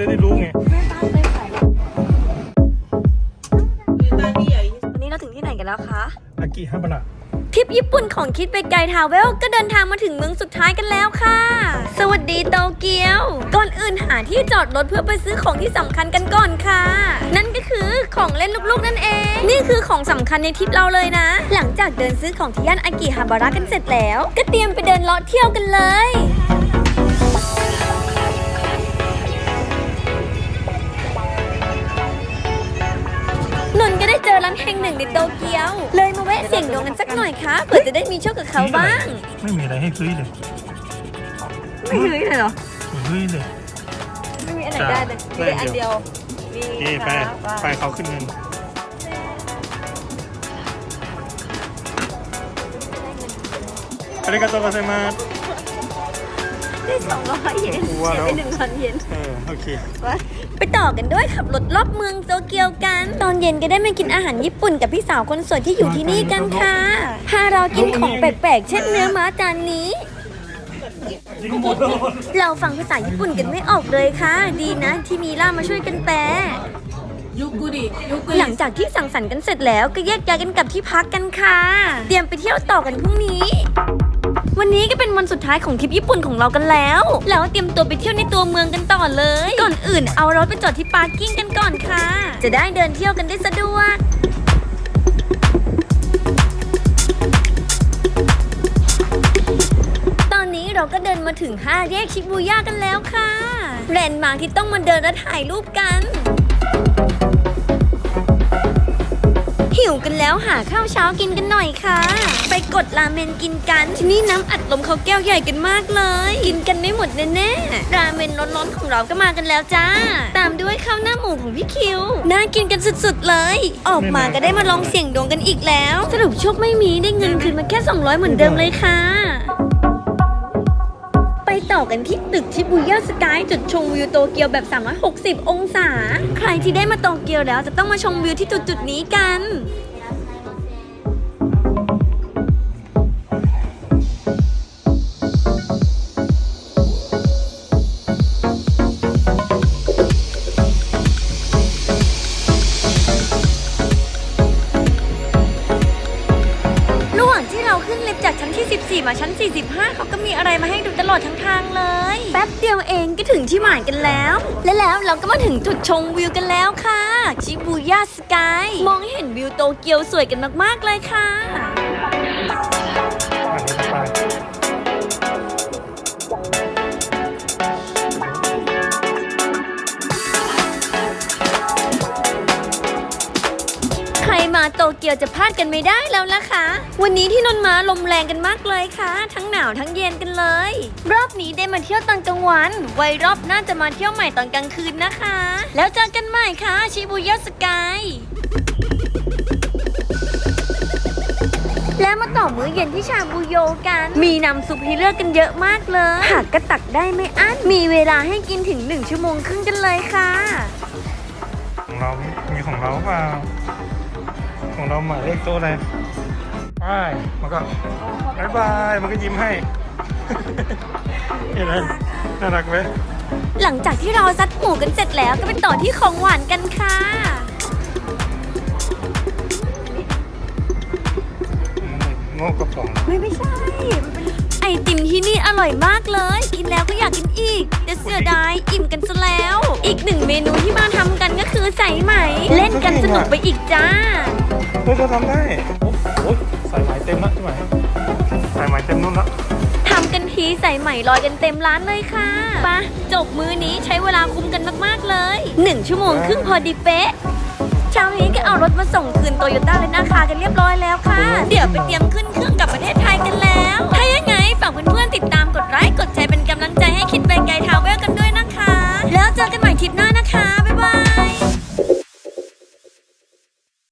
จะได้รู้ไงวันนี้เราถึงที่ไหนกันแล้วคะ อากิฮาบาระทริปญี่ปุ่นของคิดไปไกลทาวเวล ก็เดินทางมาถึงเมืองสุดท้ายกันแล้วค่ะ สวัสดีโตเกียว ก่อนอื่นหาที่จอดรถเพื่อไปซื้อของที่สำคัญกันก่อนค่ะ นั่นก็คือของเล่นลูกๆนั่นเอง นี่คือของสำคัญในทริปเราเลยนะ หลังจากเดินซื้อของที่ย่านอากิฮาบาระกันเสร็จแล้ว ก็เตรียมไปเดินเลาะเที่ยวกันเลยานแห่งหนึ่งในโตเกียว เลยมาแวะเสี่ยงดวงกันสักหน่อยค่ะเผื่อจะได้มีโชคกับเขาบ้าง ไม่มีอะไรให้ซื้อเลย ไม่ซื้อเลยเหรอ ไม่ซื้อเลย ไม่มีอันไหน จ้ะ ได้เลยมีแต่อันเดียว มี เอไปไปเขาขึ้นเงินありがとうございます ได้สองร้อยเยนกลัวเสียแล้วไปหนึ่งพันเยนเออโอเค ไปต่อกันด้วยขับรถรอบเมืองโตเกียวกัน ตอนเย็นก็ได้มากินอาหารญี่ปุ่นกับพี่สาวคนสวยที่อยู่ที่นี่กันค่ะ พาเรากินของแปลกๆ เช่นเนื้อม้าจานนี้เราฟังภาษาญี่ปุ่นกันไม่ออกเลยค่ะ ดีนะที่มีล่ามมาช่วยกันแปลหลังจากที่สั่งสรรค์กันเสร็จแล้วก็แยกย้ายกันกลับที่พักกันค่ะ เตรียมไปเที่ยวต่อกันพรุ่งนี้ วันนี้ก็เป็นวันสุดท้ายของทริปญี่ปุ่นของเรากันแล้ว แล้วเตรียมตัวไปเที่ยวในตัวเมืองกันต่อเลย ก่อนอื่นเอารถไปจอดที่ปาร์กิ้งกันก่อนค่ะ จะได้เดินเที่ยวกันได้สะดวกตอนนี้เราก็เดินมาถึง5แยกชิบูย่ากันแล้วค่ะแลนด์มาร์คที่ต้องมาเดินและถ่ายรูปกัน หิวกันแล้วหาข้าวเช้ากินกันหน่อยค่ะ ไปกดราเมนกินกันที่นี่น้ำอัดลมเขาแก้วใหญ่กันมากเลย กินกันไม่หมดแน่ๆราเมนร้อนๆของเราก็มากันแล้วจ้า ตามด้วยข้าวหน้าหมูของพี่คิวน่ากินกันสุดๆเลย ออกมาก็ได้มาลองเสี่ยงดวงกันอีกแล้ว สรุปโชคไม่มีได้เงินคืนมาแค่ 200 เหมือนเดิมเลยค่ะไปต่อกันที่ตึกชิบูย่าสกายจุดชมวิวโตเกียวแบบ 360 องศา ใครที่ได้มาโตเกียวแล้วจะต้องมาชมวิวที่จุดๆนี้กัน 40อะชั้น 45เขาก็มีอะไรมาให้ดูตลอดทั้งทางเลย แป๊บเดียวเองก็ถึงที่หมายกันแล้ว และแล้วเราก็มาถึงจุดชมวิวกันแล้วค่ะ ชิบูย่าสกาย มองเห็นวิวโตเกียวสวยกันมากๆเลยค่ะ ผ่านไป มาโตเกียวจะพลาดกันไม่ได้แล้วล่ะค่ะ วันนี้ที่นนมาลมแรงกันมากเลยค่ะ ทั้งหนาวทั้งเย็นกันเลย รอบนี้ได้มาเที่ยวตอนกลางวัน ไว้รอบหน่าจะมาเที่ยวใหม่ตอนกลางคืนนะคะ แล้วเจอกันใหม่ค่ะชิบูย่าสกายแล้วมาต่อมื้อเย็นที่ชาบูโยกัน มีน้ำซุปให้เลือกกันเยอะมากเลยผักก็ตักได้ไม่อั้น มีเวลาให้กินถึง 1 ชั่วโมงครึ่งกันเลยค่ะ ของเรา มีของเราเปล่า ของเราหมายเลขตัวอะไรไปมันก็บายบายมันก็ยิ้มให้ เห็นไหมน่ารักไหมหลังจากที่เราซัดหมูกันเสร็จแล้วก็ไปต่อที่ของหวานกันค่ะ โง่กระป๋องไม่ไม่ใช่ไอติมที่นี่อร่อยมากเลย กินแล้วก็อยากกินอีก แต่เสียดายอิ่มกันซะแล้ว อีกหนึ่งเมนูที่มาทำกันก็คือใส่ไหม เล่นกันสนุกไปอีกจ้าเฮ้ยเราทำได้ โอ้โหสายไหมเต็มแล้วใช่ไหมสายไหมเต็มนู่นแล้วทำกันทีใส่ใหม่ลอยกันเต็มร้านเลยค่ะไปะจบมื้อนี้ใช้เวลาคุ้มกันมากๆเลย 1 ชั่วโมงครึ่งพอดีเป๊ะ เช้านี้ก็เอารถมาส่งคืนโตโยต้าเลยนาคากันเรียบร้อยแล้วค่ะ เดี๋ยวไปเตรียมขึ้นเครื่องกลับประเทศไทยกันแล้ว ถ้าอย่าง